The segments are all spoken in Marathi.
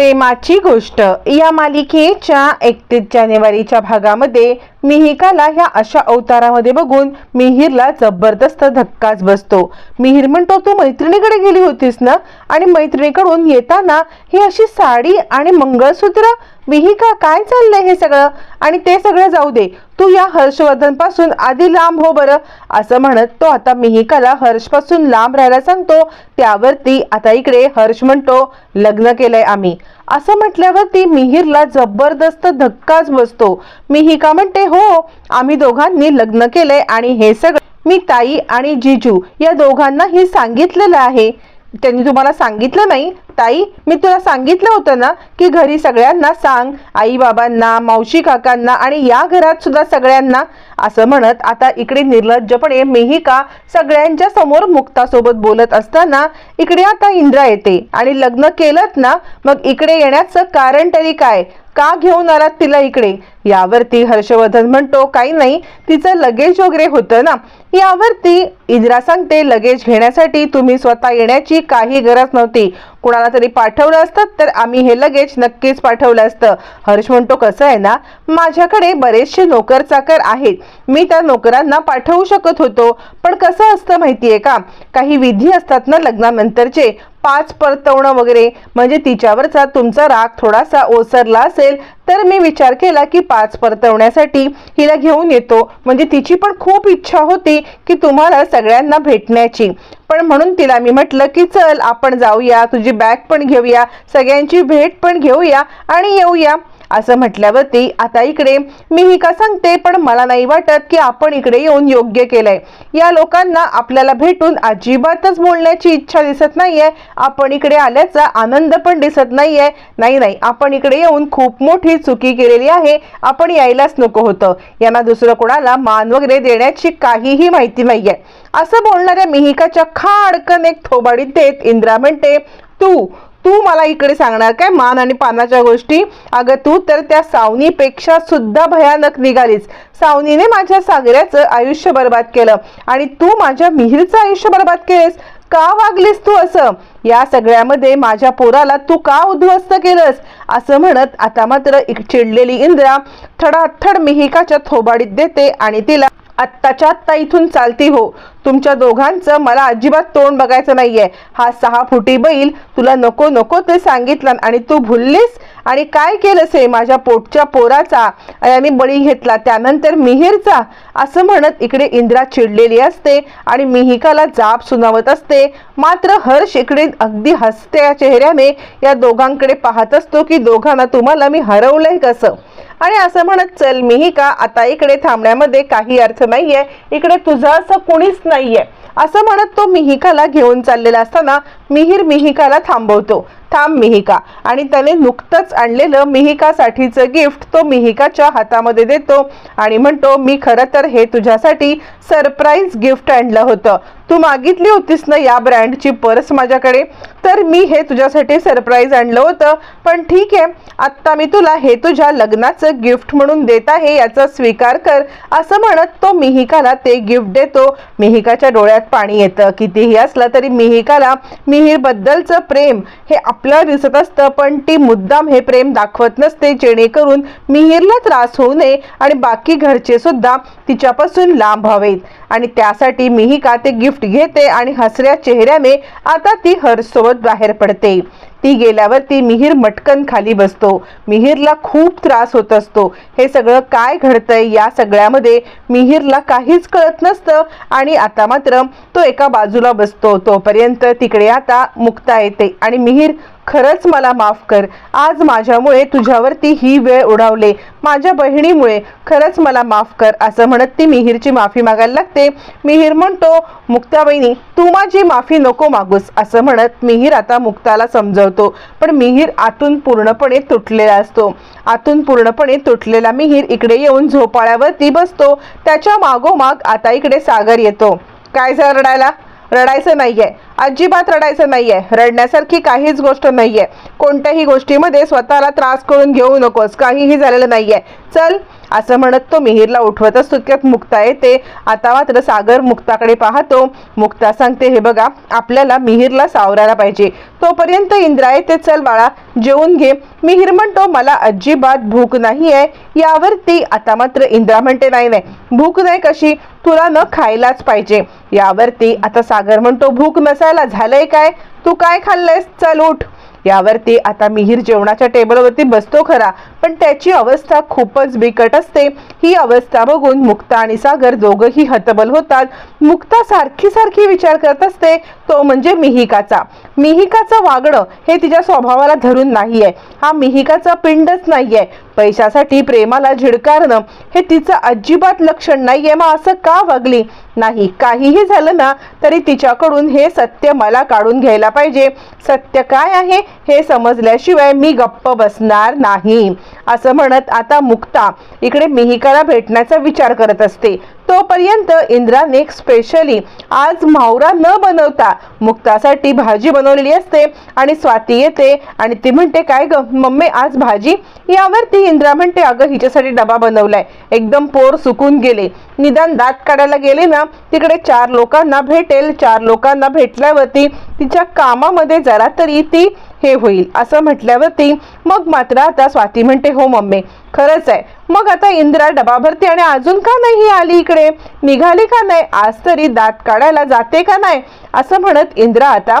प्रेमाची गोष्ट. या मालिकेच्या एकतीस जानेवारीच्या भागामध्ये मिहिकाला ह्या अशा अवतारामध्ये बघून मिहिरला जबरदस्त धक्काच बसतो. मिहिर म्हणतो तू मैत्रिणीकडे गेली होतीस ना? आणि मैत्रिणीकडून येताना ही अशी साडी आणि मंगळसूत्र मिहिका काय चाललंय हे सगळं? आणि ते सगळं जाऊ दे. तू या हर्षवर्धनपासून आधी लांब हो बरं. असं म्हणत तो आता मिहिकाला हर्षपासून लांब राहायला सांगतो. त्यावरती आता इकडे हर्ष म्हणतो लग्न केलंय आम्ही. असं म्हटल्यावरती मिहिरला जबरदस्त धक्काच बसतो. मिहिका म्हणते हो आम्ही दोघांनी लग्न केलंय आणि हे सगळं मी ताई आणि जिजू या दोघांनाही सांगितलेलं आहे. त्यांनी तुम्हाला सांगितलं नाही. ताई मी तुला सांगितलं होतं ना की घरी सगळ्यांना सांग आई बाबांना मावशी काकांना आणि या घरात सुद्धा सगळ्यांना. असं म्हणत आता इकडे निर्लज्जपणे मेहिका सगळ्यांच्या समोर मुक्तासोबत बोलत असताना इकडे आता इंद्रा येते आणि लग्न केलं ना मग इकडे येण्याचं कारण तरी काय? का घेऊन आलात तिला इकडे? यावरती हर्षवर्धन म्हणतो काही नाही तिचं लगेज वगैरे होतं ना. यावरती इंदिरा सांगते लगेज घेण्यासाठी तुम्ही स्वतः येण्याची काही गरज नव्हती. कुणाला तरी पाठवलं असतं तर आम्ही हे लगेच नक्कीच पाठवलं असतं. हर्ष म्हणतो कसं आहे ना माझ्याकडे बरेचसे नोकर चाकर आहेत. मी त्या नोकरांना पाठवू शकत होतो. पण कसं असतं माहितीये का? काही विधी असतात ना लग्नानंतरचे पाच परतवणं वगैरे. म्हणजे तिच्यावरचा तुमचा राग थोडासा ओसरला असेल तर मी विचार केला की पाच परतवण्यासाठी हिला घेऊन येतो. म्हणजे तिची पण खूप इच्छा होती की तुम्हाला सगळ्यांना भेटण्याची. पण म्हणून तिला मी म्हटलं की चल आपण जाऊया तुझी बॅग पण घेऊया सगळ्यांची भेट पण घेऊया आणि येऊया. असं म्हटल्यावरती आता इकडे मी ही का सांगते पण मला नाही वाटत की आपण इकडे येऊन योग्य केलंय. या लोकांना आपल्याला भेटून अजिबातच बोलण्याची इच्छा दिसत नाहीये. आपण इकडे आल्याचा आनंद पण दिसत नाहीये. नाही नाही आपण इकडे येऊन खूप मोठी चुकी केलेली आहे. आपण यायलाच नको होतं. यांना दुसरं कोणाला मान वगैरे देण्याची काहीही माहिती नाहीये. असं बोलणाऱ्या मिहिकाच्या खाडकन एक थोबाडीत देत इंद्रा म्हणते तू तू मला इकडे सांगणार काय? मान आणि पानाच्या गोष्टी? अगं तू तर त्या सावनीपेक्षा सुद्धा भयानक निघालीस. सावनीने माझ्या सागऱ्याचं आयुष्य बर्बाद केलं आणि तू माझ्या मिहिरचं आयुष्य बर्बाद केलेस. का वागलीस तू असं? या सगळ्यामध्ये माझ्या पोराला तू का उद्ध्वस्त केलंस? असं म्हणत आता मात्र चिडलेली इंद्रा थडाथड मिहिकाच्या थोबाडीत देते आणि तिला आत्ताच्या आत्ता इथून चालती हो. तुमच्या दोघांचं मला अजिबात तोंड बघायचं नाहीये. हा सहा फुटी बैल तुला नको नको ते सांगितलं आणि तू भुललीस? आणि काय केलंस हे माझ्या पोटच्या पोराचा? आणि बळी घेतला त्यानंतर मिहिरचा? असं म्हणत इकडे इंद्रा चिडलेली असते आणि मिहिकाला जाब सुनावत असते. मात्र हर्ष इकडे अगदी हसत्या चेहऱ्याने या दोघांकडे पाहत असतो की दोघांना तुम्हाला मी हरवलंय कसं? आणि असं म्हणत चल मिहिका आता इकडे थांबण्यामध्ये काही अर्थ नाहीये. इकडे तुझं असं कोणीच नाहीये. असं म्हणत तो मिहिकाला घेऊन चाललेला असताना मिहिर मिहिकाला थांबवतो. थांब मिहिका. आणि त्याने नुकतंच आणलेलं मिहिकासाठीचं गिफ्ट तो मिहिकाच्या हातामध्ये देतो आणि म्हणतो मी खरं तर हे तुझ्यासाठी सरप्राईज गिफ्ट आणलं होतं. तू मागितली होतीस ना या ब्रँडची पर्स माझ्याकडे? तर मी हे तुझ्यासाठी सरप्राईज आणलं होतं. पण ठीक आहे आत्ता मी तुला हे तुझ्या लग्नाचं गिफ्ट म्हणून देत आहे याचा स्वीकार कर. असं म्हणत तो मिहिकाला ते गिफ्ट देतो. मिहिकाच्या डोळ्यात पाणी येतं. कितीही असलं तरी मिहिकाला मिहीरबद्दलचं प्रेम हे आपलं दिसत असतं पण ती मुद्दाम हे प्रेम दाखवत नसते जेणेकरून मिहीरला त्रास होऊ नये आणि बाकी घरचे सुद्धा तिच्यापासून लांब व्हावेत. आणि त्यासाठी मिहिका ते गिफ्ट घेते आणि हसऱ्या चेहऱ्याने आता ती हर्षसोबत बाहेर पडते. ती गेल्यावर ती मिहीर मटकन खाली बसतो. मिहीरला खूप त्रास होत असतो. हे सगळं काय घडतंय या सगळ्यामध्ये मिहीरला काहीच कळत नसतं आणि आता मात्र तो एका बाजूला बसतो. तोपर्यंत तिकडे आता मुक्ता येते आणि मिहीर खरंच मला माफ कर. आज माझ्यामुळे तुझ्यावरती ही वेळ उडावले. माझ्या बहिणीमुळे खरंच मला माफ कर असं म्हणत ती मिहीरची माफी मागायला लागते. मिहीर म्हणतो मुक्ता बहिणी तू माझी माफी नको मागूस असं म्हणत मिहीर आता मुक्ताला समजवतो. पण मिहीर आतून पूर्णपणे तुटलेला असतो. आतून पूर्णपणे तुटलेला मिहीर इकडे येऊन झोपाळ्यावरती बसतो. त्याच्या मागोमाग आता इकडे सागर येतो. काय झालं रडायला? रडायचं नाही आहे अजिबात रडायचं नाहीये. रडण्यासारखी काहीच गोष्ट नाहीये. कोणत्याही गोष्टीमध्ये स्वतःला त्रास करून घेऊ नकोस. काहीही झालेलं नाहीये. चल असं म्हणत तो मिहीरला उठवतच तितक्यात मुक्ता येते. आता मात्र सागर मुक्ताकडे पाहतो. मुक्ता सांगते हे बघा आपल्याला मिहीरला सावरायला पाहिजे. तोपर्यंत इंद्रा येते. चल बाळा जेवून घे. मिहीर म्हणतो मला अजिबात भूक नाही आहे यावरती आता मात्र इंद्रा म्हणते नाही नाही भूक नाही कशी? तुला न खायलाच पाहिजे. यावरती आता सागर म्हणतो भूक नसायला झालंय काय? तू काय खाल्लंयस? चल उठ. यावरती आता मिहीर जेवणाच्या टेबलवरती बसतो खरा. पण त्याची अवस्था खूपच बिकट असते. ही अवस्था बघून मुक्ता आणि सागर दोघंही हतबल होतात. मुक्ता सारखी सारखी विचार करत असते तो म्हणजे मिहिकाचा. मिहिकाचं वागणं हे तिच्या स्वभावाला धरून नाहीये. हा मिहिकाचा पिंडच नाहीये. पैशासाठी प्रेमाला झिडकारणं हे तिचं अजिबात लक्षण नाहीये मग असं का वागली? नाही काहीही झालं ना तरी तिच्याकडून हे सत्य मला काढून घ्यायला पाहिजे. सत्य काय आहे हे समजल्याशिवाय मी गप्प बसणार नाही. असं म्हणत आता मुक्ता इकडे मिहिकाला भेटण्याचा विचार करत असते. तोपर्यंत इंद्राने स्पेशली आज मावरा न बनवता मुक्तासाठी भाजी बनवलेली असते आणि स्वाती येते आणि ती म्हणते काय ग मम्मी आज भाजी? यावरती इंद्रा म्हणते अगं हिच्यासाठी डबा बनवलाय. एकदम पोर सुकून गेले. निदान दात काढायला गेले ना तिकडे चार लोकांना भेटेल. चार लोकांना भेटल्यावरती तिच्या कामामध्ये जरा तरी ती हे होईल. असं म्हटल्यावरती मग मात्र आता स्वाती म्हणते हो मम्मी खरंच आहे. मग आता इंद्रा डबा भरते आणि अजून का नाही आली इकडे? निघाली का नाही? आज तरी दात काढायला जाते का नाही? असं म्हणत इंदिरा आता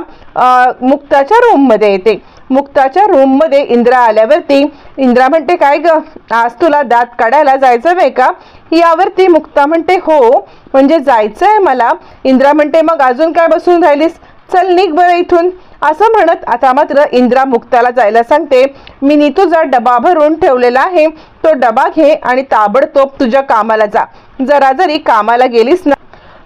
मुक्ताच्या रूममध्ये येते. मुक्ताच्या रूममध्ये इंदिरा आल्यावरती इंद्रा म्हणते काय ग? आज तुला दात काढायला जायचं नाही का? यावरती मुक्ता म्हणते हो म्हणजे जायचं आहे मला. इंद्रा म्हणते मग अजून काय बसून राहिलीस? चल निघ बरं इथून. असं म्हणत आता मात्र इंद्रा मुक्ताला जायला सांगते मी नी तुझा डबा भरून ठेवलेला आहे. तो डबा घे आणि ताबडतोब तुझ्या कामाला जा. जरा जरी कामाला गेलीस ना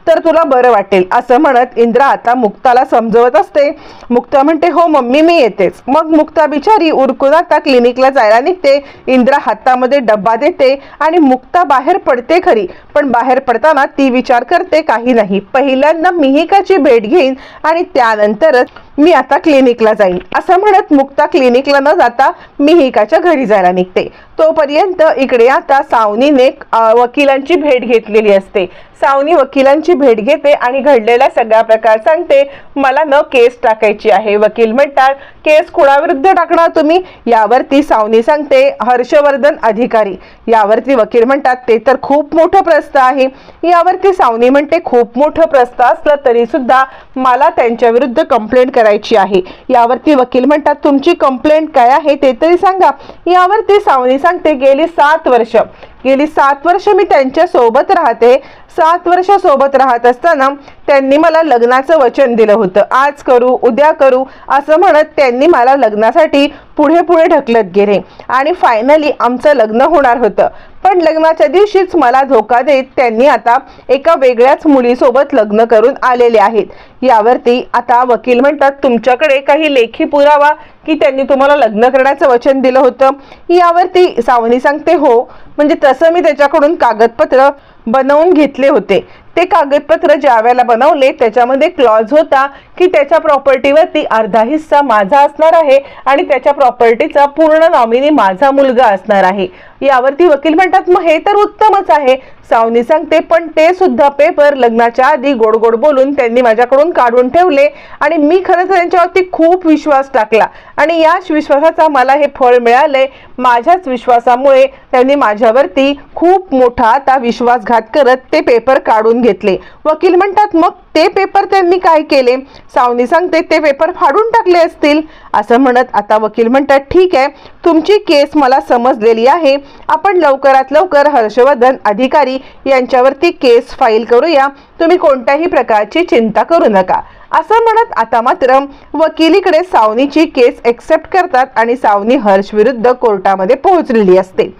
तर तुला बरं वाटेल. असं म्हणत इंद्रा आता मुक्ताला समजवत असते. मुक्ता म्हणते हो मम्मी मी येतेच. मग मुक्ता बिचारी उरकून आता क्लिनिकला जायला निघते. इंद्रा हातामध्ये डब्बा देते आणि मुक्ता बाहेर पडते खरी. पण बाहेर पडताना ती विचार करते काही नाही. पहिल्यांदा मिहिकाची भेट घेईन आणि त्यानंतरच मी आता क्लिनिकला जाईन. असं म्हणत मुक्ता क्लिनिकला न जाता मी हिकाच्या घरी जायला निघते. तोपर्यंत इकडे आता सावनीने वकिलांची भेट घेतलेली असते. सावनी वकिलांची भेट घेते आणि घडलेला सगळा प्रकार सांगते. मला न केस टाकायची आहे. वकील म्हणतात केस कुणाविरुद्ध टाकणार तुम्ही? यावरती सावनी सांगते हर्षवर्धन अधिकारी. यावरती वकील म्हणतात ते तर खूप मोठं प्रस्थ आहे. यावरती सावनी म्हणते खूप मोठं प्रस्थ असलं तरी सुद्धा मला त्यांच्या विरुद्ध कंप्लेंट करायची आहे. यावरती वकील म्हणतात तुमची कंप्लेंट काय आहे ते तरी सांगा. यावरती सावनी सांगते गेली सात वर्ष. गेली सात वर्ष मी त्यांच्यासोबत राहते. सात वर्ष सोबत राहत असताना त्यांनी मला लग्नाचं वचन दिलं होतं. आज करू उद्या करू असं म्हणत त्यांनी मला लग्नासाठी पुढे पुढे ढकलत गेले. आणि फायनली आमचं लग्न होणार होतं. पण लग्नाच्या दिवशीच मला धोका देत त्यांनी आता एका वेगळ्याच मुलीसोबत लग्न करून आलेले आहेत. यावरती आता वकील म्हणतात तुमच्याकडे काही लेखी पुरावा की त्यांनी तुम्हाला लग्न करण्याचं वचन दिलं होतं? यावरती सावनी सांगते हो म्हणजे तसं मी त्याच्याकडून कागदपत्र बनवून घेतले होते. ते कागदपत्र ज्या वेळेला बनवले त्याच्यामध्ये क्लॉज होता की त्याच्या प्रॉपर्टीवरती अर्धा हिस्सा माझा असणार आहे आणि त्याच्या प्रॉपर्टीचा पूर्ण नॉमिनी माझा मुलगा असणार आहे. यावरती वकील म्हणतात मग हे तर उत्तमच आहे. सावनी सांगते पण ते सुद्धा पेपर लग्नाच्या आधी गोड गोड बोलून त्यांनी माझ्याकडून काढून ठेवले आणि मी खरं तर त्यांच्यावरती खूप विश्वास टाकला आणि याच विश्वासाचा मला हे फळ मिळालंय. माझ्याच विश्वासामुळे त्यांनी माझ्यावरती खूप मोठा आता विश्वासघात करत ते पेपर काढून घेतले. वकील म्हणतात मग ते पेपर त्यांनी काय केले? सावनी सांगते ते पेपर फाडून टाकले असतील. असं म्हणत आता वकील म्हणतात ठीक आहे तुमची केस मला समजलेली आहे. आपण लवकरात लवकर हर्षवर्धन अधिकारी यांच्यावरती केस फाईल करूया. तुम्ही कोणत्याही प्रकारची चिंता करू नका. असं म्हणत आता मात्र वकिलीकडे सावनीची केस एक्सेप्ट करतात आणि सावनी हर्ष विरुद्ध कोर्टामध्ये पोहोचलेली असते.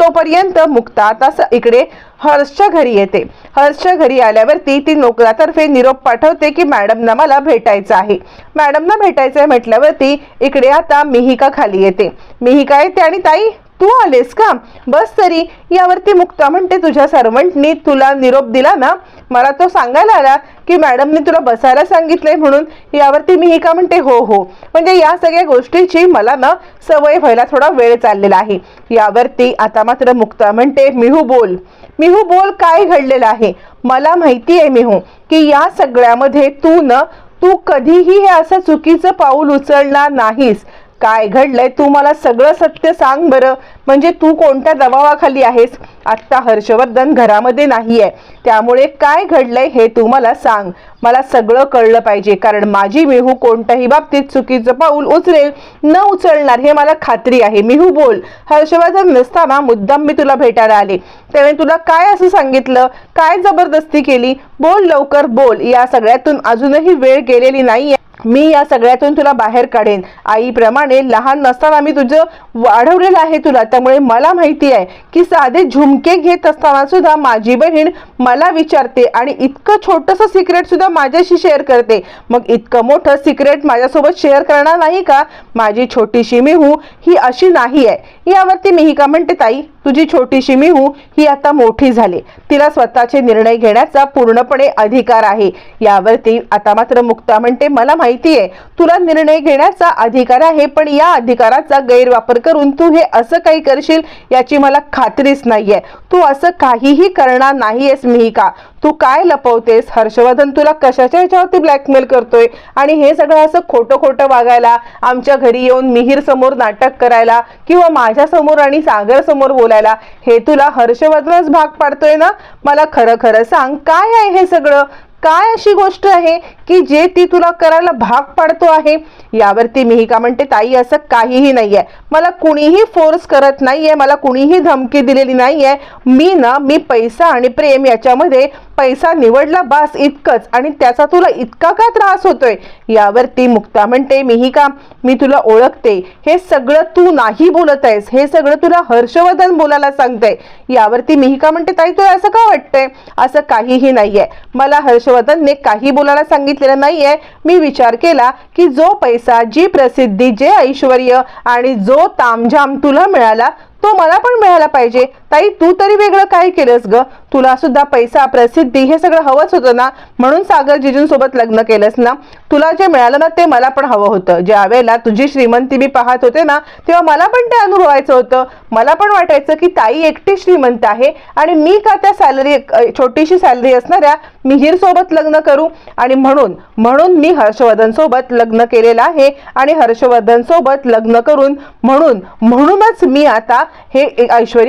तोपर्यंत मुक्ता आता इकडे हर्षच्या घरी येते. हर्षच्या घरी आल्यावरती ती नोकरातर्फे निरोप पाठवते की मॅडमना मला भेटायचं आहे. मॅडमना भेटायचं आहे म्हटल्यावरती इकडे आता मिहिका खाली येते. मिहिका येते आणि ताई? तू आलेस का? बस तरी यावरती मुक्ता म्हणते तुझ्या सर्वंटनी तुला निरोप दिला ना? मला तो सांगायला आला की मॅडमने तुला बसायला सांगितलंय म्हणून यावरती मी ही का म्हणते? हो हो. म्हणजे या सगळ्या गोष्टीची मला ना सवय व्हायला थोडा वेळ चाललेला आहे. यावरती आता मात्र मुक्ता म्हणते मिहू बोल. मिहू बोल काय घडलेलं आहे? मला माहिती आहे मिहू की या सगळ्यामध्ये तू न तू कधीही हे असं चुकीचं पाऊल उचलणार नाहीस. काय घडलंय? तू मला सगळं सत्य सांग बरं. म्हणजे तू कोणत्या दबावाखाली आहेस? आत्ता हर्षवर्धन घरामध्ये नाही आहे त्यामुळे काय घडलंय हे तू मला सांग. मला सगळं कळलं पाहिजे. कारण माझी मिहू कोणत्याही बाबतीत चुकीचं पाऊल उचलेल न उचलणार हे मला खात्री आहे. मिहू बोल. हर्षवर्धन नसताना मुद्दाम मी तुला भेटायला आले. त्याने तुला काय असं सांगितलं? काय जबरदस्ती केली? बोल लवकर बोल. या सगळ्यातून अजूनही वेळ गेलेली नाही मी या सगळ्यातून तुला बाहेर काढेन. आईप्रमाणे लहान नसताना मी तुझं वाढवलेलं आहे तुला. त्यामुळे मला माहिती आहे की साधे झुमके घेत असताना सुद्धा माझी बहीण मला विचारते आणि इतकं छोटंसं सिक्रेट सुद्धा माझ्याशी शेअर करते. मग इतकं मोठं सिक्रेट माझ्यासोबत शेअर करणार नाही का? माझी छोटीशी मिहू ही अशी नाही आहे. यावरती मिहिका म्हणते ताई तुझी छोटीशी मिहू ही आता मोठी झाली. तिला स्वतःचे निर्णय घेण्याचा पूर्णपणे अधिकार आहे. यावरती आता मात्र मुक्ता म्हणते मला माहिती आहे तुला निर्णय घेण्याचा अधिकार आहे पण या अधिकाराचा गैरवापर करून तू हे असं काही करशील याची मला खात्रीच नाहीये. तू असं काहीही करणार नाहीयेस मिहिका. तू काय लपवतेस? हर्षवर्धन तुला कशाच्या ह्याच्यावरती ब्लॅकमेल करतोय? आणि हे सगळं असं खोटं खोटं वागायला आमच्या घरी येऊन मिहीर समोर नाटक करायला किंवा माझ्या समोर आणि सागर समोर बोलायला हे तुला हर्षवर्धनच भाग पाडतोय ना? मला खरं खरं सांग काय आहे हे सगळं? काय अशी गोष्ट आहे की जे ती तुला करायला भाग पाडतो आहे? यावरती मी का म्हणते ताई असं काहीही नाही आहे मला कुणीही फोर्स करत नाही आहे मला कुणीही धमकी दिलेली नाही आहे मी ना मी पैसा आणि प्रेम याच्यामध्ये पैसा निवडला बास इतकंच. आणि त्याचा तुला इतका का त्रास होतोय? यावरती मुक्ता म्हणते मीही का? मी तुला ओळखते. हे सगळं तू नाही बोलत आहेस. हे सगळं तुला हर्षवर्धन बोलायला सांगतंय. यावरती मीही का म्हणते ताई तुला असं का वाटतंय? असं काहीही नाहीये. मला हर्षवर्धनने काही बोलायला सांगितलेलं नाहीये. मी विचार केला की जो पैसा जी प्रसिद्धी जे ऐश्वर आणि जो तामझाम तुला मिळाला तो मला पण मिळाला पाहिजे. ताई तू तरी वेगळं काय केलंस ग? तुला सुद्धा पैसा प्रसिद्धी हे सगळं हवंच होतं ना? म्हणून सागर जिजूंसोबत लग्न केलंस ना? तुला जे मिळालं ना ते मला पण हवं होतं. ज्या वेळेला तुझी श्रीमंती मी पाहत होते ना तेव्हा मला पण ते अनुभवायचं होतं. मला पण वाटायचं की ताई एकटी श्रीमंत आहे आणि मी का त्या सॅलरी छोटीशी सॅलरी असणाऱ्या मिहीर सोबत लग्न करू? आणि म्हणून म्हणून मी हर्षवर्धन सोबत लग्न केलेलं आहे आणि हर्षवर्धन सोबत लग्न करून म्हणून म्हणूनच मी आता हे ऐश्वर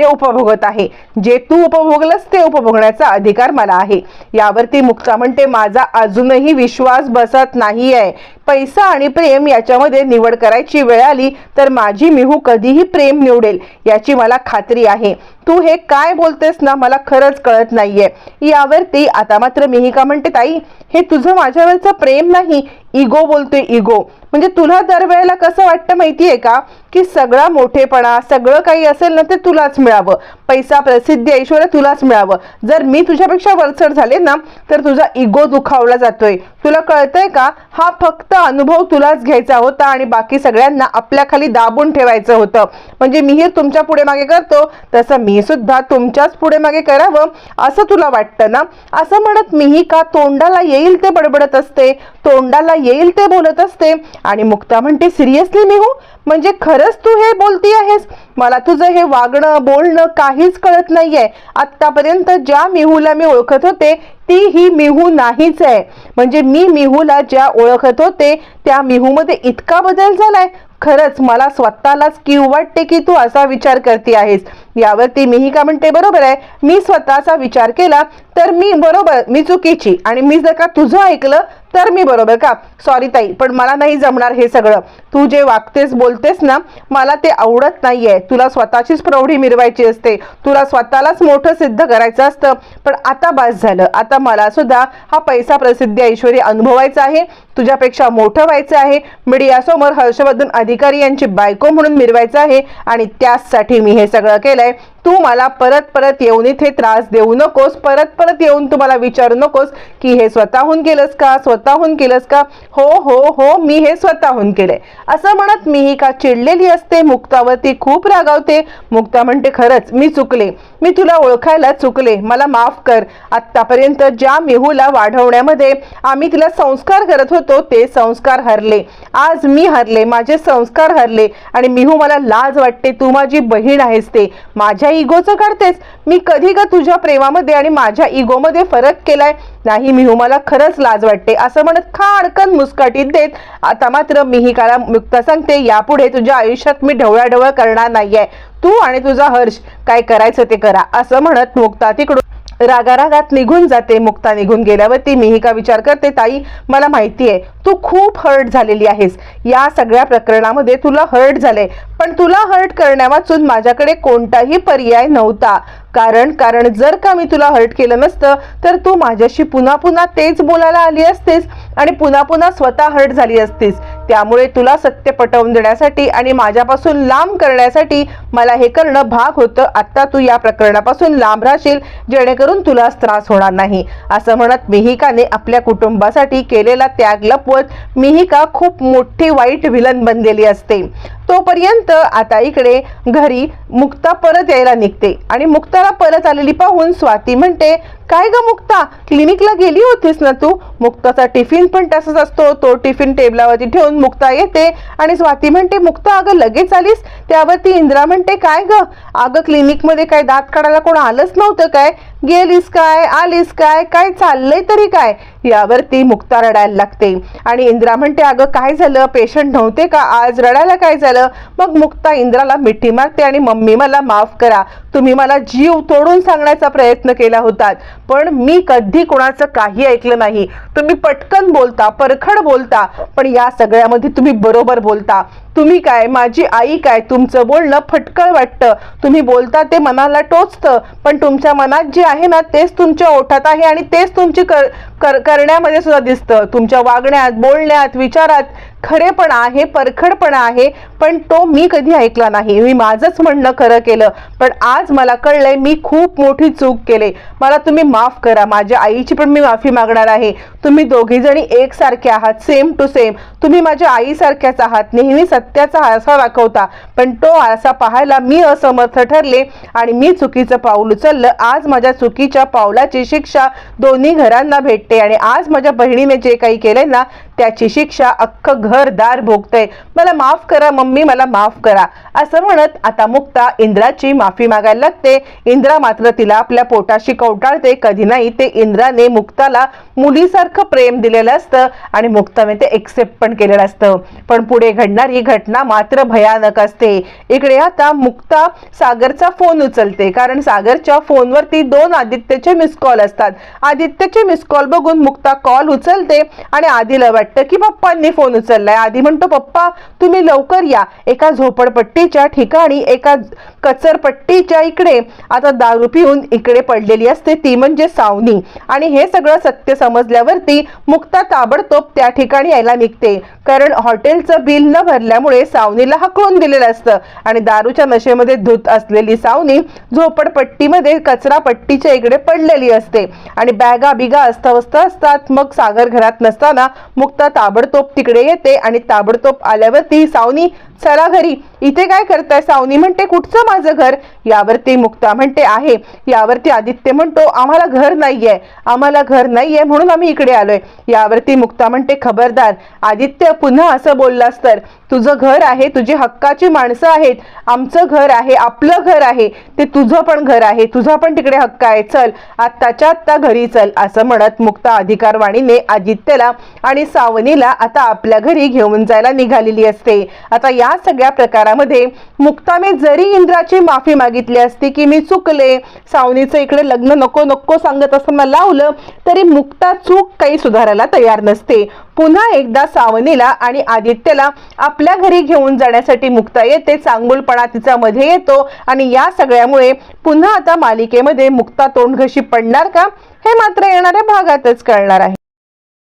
उपभोगत आहे. जे तू उपभोगलंस ते उपभोगण्याचा अधिकार मला आहे. यावरती मुक्ता म्हणते माझा अजूनही विश्वास बसत नाही आहे पैसा आणि प्रेम याच्यामध्ये निवड करायची वेळ आली तर माझी मिहू कधीही प्रेम निवडेल याची मला खात्री आहे. तू हे काय बोलतेस ना मला खरंच कळत नाहीये. यावरती आता मात्र मिही का म्हणते ताई हे तुझं माझ्यावरचं प्रेम नाही. इगो बोलतोय इगो. म्हणजे तुला दरवेळेला कसं वाटतं माहितीये का? की सगळा मोठेपणा सगळं काही असेल ना ते तुलाच मिळावं. पैसा प्रसिद्धी ऐश्वर तुलाच मिळावं. जर मी तुझ्यापेक्षा वरचढ झाले ना तर तुझा इगो दुखावला जातोय. तुला कळतंय का? हा फक्त अनुभव तुलाच घ्यायचा होता आणि बाकी सगळ्यांना आपल्याखाली दाबून ठेवायचं होतं. म्हणजे मीही तुमच्यापुढे मागे करतो तसं मी सुद्धा तुमच्याच पुढे मागे करावं असं तुला वाटतं ना? असं म्हणत मीही का तोंडाला येईल ते बडबडत असते? तोंडाला येईल ते बोलत असते? आणि मुक्ता म्हणते सिरियसली मी म्हणजे खरंच तू हे बोलती आहेस? मला तुझं हे वागणं बोलणं काहीच कळत नाहीये. आतापर्यंत ज्या मिहूला मी ओळखत होते ती ही मिहू नाहीच आहे. म्हणजे मी मिहूला ज्या ओळखत होते त्या मिहूमध्ये इतका बदल झालाय. खरंच मला स्वतःलाच किव वाटते की तू असा विचार करते आहेस. यावरती मीही का म्हणते बरोबर आहे. मी स्वतःचा विचार केला तर मी बरोबर मी चुकीची आणि मी जर का तुझं ऐकलं तर मी बरोबर का? सॉरी ताई पण मला नाही जमणार हे सगळं. तू जे वागतेस बोलतेस ना मला ते आवडत नाहीये. तुला स्वतःचीच प्रौढी मिरवायची असते. तुला स्वतःलाच मोठं सिद्ध करायचं असतं. पण आता बास झालं. आता मला सुद्धा हा पैसा प्रसिद्धी ऐश्वरी अनुभवायचा आहे. तुझ्यापेक्षा मोठं व्हायचं आहे. मीडियासमोर हर्षवर्धन अधिकारी यांची बायको म्हणून मिरवायचं आहे. आणि त्याचसाठी मी हे सगळं केलंय. तू मला परत परत येऊन इथे त्रास देऊ नकोस परत परत येऊन तू मला विचारू नकोस की हे स्वतःहून केलंस का स्वतःहून केलंस का? हो हो हो मी हे स्वतःहून केलंय. असं म्हणत मिहिका चिडलेली असते? मुक्तावरती खूप रागावते मुक्ता म्हणते खरंच मी चुकले. मी तुला ओळखायला चुकले. मला माफ कर. आत्तापर्यंत ज्या मिहूला वाढवण्यामध्ये आम्ही तिला संस्कार करत होतो ते संस्कार हरले. आज मी हरले माझे संस्कार हरले आणि मिहू मला लाज वाटते. तू माझी बहीण आहेस ते. माझ्या इगोचं काढतेस? मी कधी ग तुझ्या प्रेमामध्ये आणि माझ्या इगोमध्ये फरक केलाय? नाही मिहू मला खरंच लाज वाटते. असं म्हणत खाडकन मुस्काटीत देत. आता मात्र मिहिकाला मुक्ता सांगते. यापुढे तुझ्या आयुष्यात मी ढवळाढवळ करणार नाहीये. तू आणि तुझा हर्ष काय करायचं ते करा. असं म्हणत मुक्ता तिकडून रागारागात निघून जाते मुक्ता निघून गेल्यावरती मिहिका विचार करते ताई? मला माहिती आहे तू खूप हर्ट झालेली आहेस. या सगळ्या प्रकरणामध्ये तुला हर्ट झाले पण तुला हर्ट करण्यावाचून माझ्याकडे कोणताही पर्याय नव्हता. कारण कारण जर का मी तुला हर्ट केलं नसतं तर तू माझ्याशी पुन्हा पुन्हा तेच बोलायला आली असतेस आणि पुन्हा पुन्हा स्वतः हर्ट झाली असतीस. त्यामुळे तुला सत्य पटवून देण्यासाठी आणि माझ्यापासून लांब करण्यासाठी मला हे करणं भाग होतं. आत्ता तू या प्रकरणापासून लांब राहशील जेणेकरून तुला त्रास होणार नाही. असं म्हणत मिहिकाने आपल्या कुटुंबासाठी केलेला त्याग लपवत मिहिका खूप मोठी वाईट विलन बनलेली असते. तोपर्यंत आता इकडे घरी मुक्ता परत यायला निघते. आणि मुक्ताला परत आलेली पाहून स्वाती म्हणते काय ग मुक्ता? क्लिनिकला गेली होतीस ना तू? मुक्ताचा टिफिन पण तसाच असतो. तो टिफिन टेबलावरती ठेवून मुक्ता येते. आणि स्वाती म्हणते मुक्ता अगं लगेच आलीस? त्यावरती इंद्रा म्हणते काय ग? अगं क्लिनिकमध्ये काय दात काढायला कोण आलंच नव्हतं काय? गेलीस काय? आलीस काय? काय चाललंय तरी काय? यावरती मुक्ता रडायला लागते. आणि इंद्रा म्हणते अगं काय झालं? पेशंट नव्हते का? आज रडायला काय झालं? मग मुक्ता इंद्राला मिठी मारते आणि मम्मी मला माफ करा. तुम्ही मला जीव तोडून सांगण्याचा प्रयत्न केला होता पण मी कधी कोणाचं काही ऐकलं नाही. तुम्ही पटकन बोलता परखड बोलता. पण या सगळ्यामध्ये तुम्ही बरोबर बोलता. तुम्ही काय? माझी आई काय? तुमचं बोलणं फटकळ वाटतं. तुम्ही बोलता ते मनाला टोचतं. पण तुमच्या मनात जे आहे ना तेच तुमच्या ओठात आहे आणि तेच तुमची कर कर करण्यामध्ये सुद्धा दिसतं. तुमच्या वागण्यात बोलण्यात विचारात खरेपणा आहे परखडपणा आहे पण तो मी कधी ऐकला नाही. मी माझंच म्हणणं खरं केलं पण आज मला कळलंय मी खूप मोठी चूक केले. मला तुम्ही माफ करा माझ्या आईची पण मी माफी मागणार आहे. तुम्ही दोघीजणी एकसारखे आहात सेम टू सेम तुम्ही माझ्या आईसारख्याच आहात नेहमी सत्याचा आरसा दाखवता पण तो आरसा पाहायला मी असमर्थ ठरले आणि मी चुकीचं पाऊल उचललं. आज माझ्या चुकीच्या पावलाची शिक्षा दोन्ही घरांना भेटते आणि आज माझ्या बहिणीने जे काही केलंय ना त्याची शिक्षा अख्खं घरदार भोगतय. मला माफ करा मम्मी मला माफ करा. असं म्हणत आता मुक्ता इंद्राची माफी मागायला लागते. इंद्रा मात्र तिला आपल्या पोटाशी कवटाळते. कधी नाही ते इंद्राने मुक्ताला मुलीसारखं प्रेम दिलेलं असतं आणि मुक्ताने ते एक्सेप्ट पण केलेलं असतं. पण पुढे घडणारी घटना मात्र भयानक असते. इकडे आता मुक्ता सागरचा फोन उचलते. कारण सागरच्या फोनवरती दोन आदित्यचे मिस कॉल असतात. आदित्यचे मिस कॉल बघून मुक्ता कॉल उचलते आणि आदिला वाटतं की पप्पांनी फोन उचललाय. आधी म्हणतो पप्पा तुम्ही लवकर या. एका झोपडपट्टीच्या ठिकाणी एका कचरपट्टीच्या इकडे. आता दारू पिऊन इकडे पडलेली असते ती म्हणजे सावनी. आणि हे सगळं सत्य समजल्यावरती मुक्ता ताबडतोब त्या ठिकाणी यायला निघते. कारण हॉटेलचं बिल न भरल्यामुळे सावनीला हकलून दिलेलं असतं. आणि दारूच्या नशेमध्ये धूत असलेली सावनी झोपडपट्टीमध्ये कचरा पट्टीच्या इकडे पडलेली असते. आणि बॅगा बिगा अस्ताव्यस्त असतात. मग सागर घरात नसताना मुक्ता ताबडतोब तिकडे येते आणि ताबडतोब आल्यावरती सावनी चला घरी. इथे काय करताय? सावनी म्हणते कुठचं माझं घर? यावरती मुक्ता म्हणते आहे. यावरती आदित्य म्हणतो आम्हाला घर नाहीये. आम्हाला घर नाहीये म्हणून आम्ही इकडे आलोय. यावरती मुक्ता म्हणते खबरदार आदित्य पुन्हा असं बोललास तर? तुझं घर आहे तुझी हक्काची माणसं आहेत. आमचं घर आहे आपलं घर आहे. ते तुझं पण घर आहे. तुझा पण तिकडे हक्क आहे. चल आत्ताच्या आत्ता घरी चल. असं म्हणत मुक्ता अधिकारवाणीने आदित्यला आणि सावनीला आता आपल्या घरी घेऊन जायला निघालेली असते. आता या या सगळ्या प्रकारामध्ये मुक्ताने जरी इंद्राची माफी मागितली असती की मी चुकले सावनीचं इकडे लग्न नको नको सांगत असताना लावलं तरी मुक्ता चूक काही सुधारायला तयार नसते. पुन्हा एकदा सावनीला आणि आदित्यला आपल्या घरी घेऊन जाण्यासाठी मुक्ता येते चांगुलपणा तिचा मध्ये येतो आणि या सगळ्यामुळे पुन्हा आता मालिकेमध्ये मुक्ता तोंडघशी पडणार का? हे मात्र येणाऱ्या भागातच कळणार आहे.